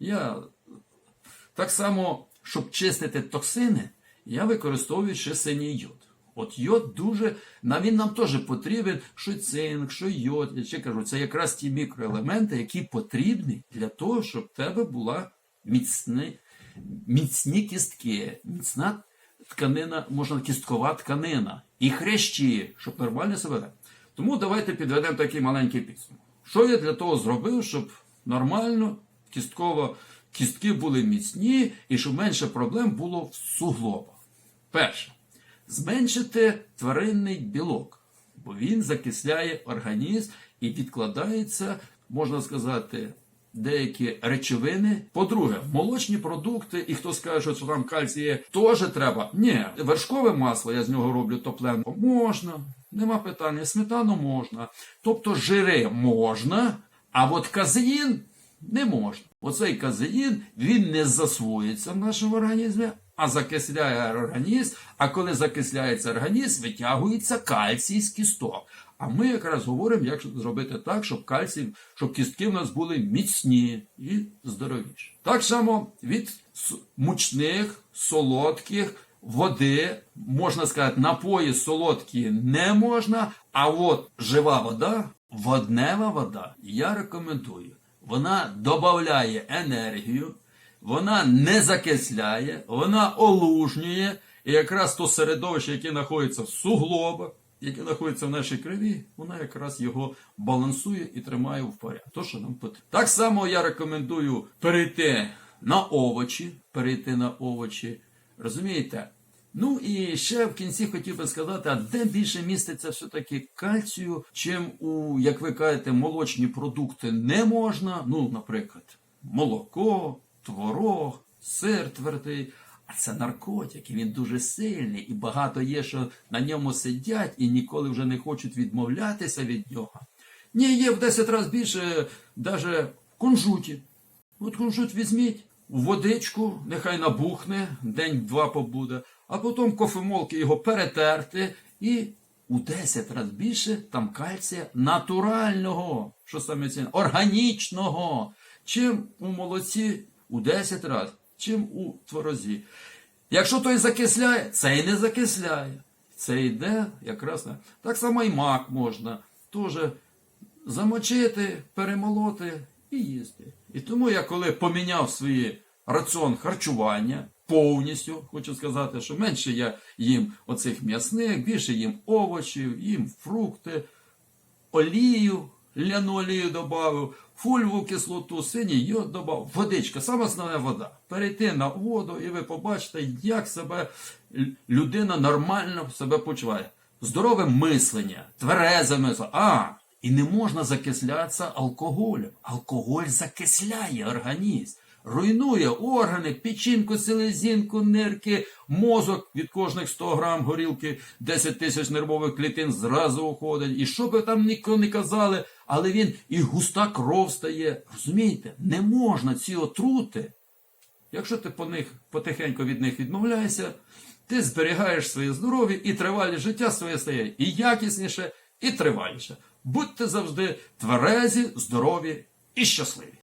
Я так само, щоб чистити токсини, я використовую ще синій йод. От йод дуже, на він нам теж потрібен, що цинк, що йод. Я ще кажу, це якраз ті мікроелементи, які потрібні для того, щоб в тебе була міцні, міцні кістки, міцна тканина, можна кісткова тканина і хрящі, щоб нормально себе. Тому давайте підведемо такий маленький підсумок. Що я для того зробив, щоб нормально кістково, кістки були міцні і щоб менше проблем було в суглобах. Перше, зменшити тваринний білок, бо він закисляє організм і відкладається, можна сказати, деякі речовини. По-друге, молочні продукти, і хто скаже, що там кальцій є, теж треба. Ні, вершкове масло, я з нього роблю топленку. Можна, нема питання. Сметану можна. Тобто жири можна, а от казеїн не можна. Оцей казеїн він не засвоїться в нашому організмі, а закисляє організм. А коли закисляється організм, витягується кальцій з кісток. А ми якраз говоримо, як зробити так, щоб кальцій, щоб кістки в нас були міцні і здоровіші. Так само від мучних, солодких, води, можна сказати, напої солодкі не можна, а от жива вода, воднева вода, я рекомендую. Вона додає енергію, вона не закисляє, вона олужнює, і якраз то середовище, яке знаходиться в суглобах, яке знаходиться в нашій крові, вона якраз його балансує і тримає в порядку. То, що нам потрібно. Так само я рекомендую перейти на овочі, перейти на овочі. Розумієте? Ну і ще в кінці хотів би сказати, а де більше міститься все-таки кальцію, чим у, як ви кажете, молочні продукти не можна. Ну, наприклад, молоко, творог, сир твердий. А це наркотик, і він дуже сильний, і багато є, що на ньому сидять і ніколи вже не хочуть відмовлятися від нього. Ні, є в 10 разів більше навіть в кунжуті. От кунжут візьміть, в водичку, нехай набухне, день-два побуде, а потім кофемолки його перетерти і у 10 разів більше там кальція натурального, що саме це, органічного, чим у молоці у 10 разів, чим у творозі. Якщо той закисляє, цей не закисляє. Це йде якраз. Так само і мак можна. Теж замочити, перемолоти і їсти. І тому я коли поміняв свій раціон харчування повністю, хочу сказати, що менше я їм оцих м'ясних, більше їм овочів, їм фрукти, олію, ляну додав, фульву кислоту, синій йод додав, водичка, саме основна вода. Перейти на воду, і ви побачите, як себе людина нормально себе почуває. Здорове мислення, тверезе мислення. А, і не можна закислятися алкоголем. Алкоголь закисляє організм. Руйнує органи, печінку, селезінку, нирки, мозок від кожних 100 грам горілки, 10 тисяч нервових клітин зразу уходить. І що би там нікого не казали, але він і густа кров стає. Розумієте, не можна ці отрути. Якщо ти по них потихеньку від них відмовляєшся, ти зберігаєш своє здоров'я і тривалість життя своє стає і якісніше, і триваліше. Будьте завжди тверезі, здорові і щасливі.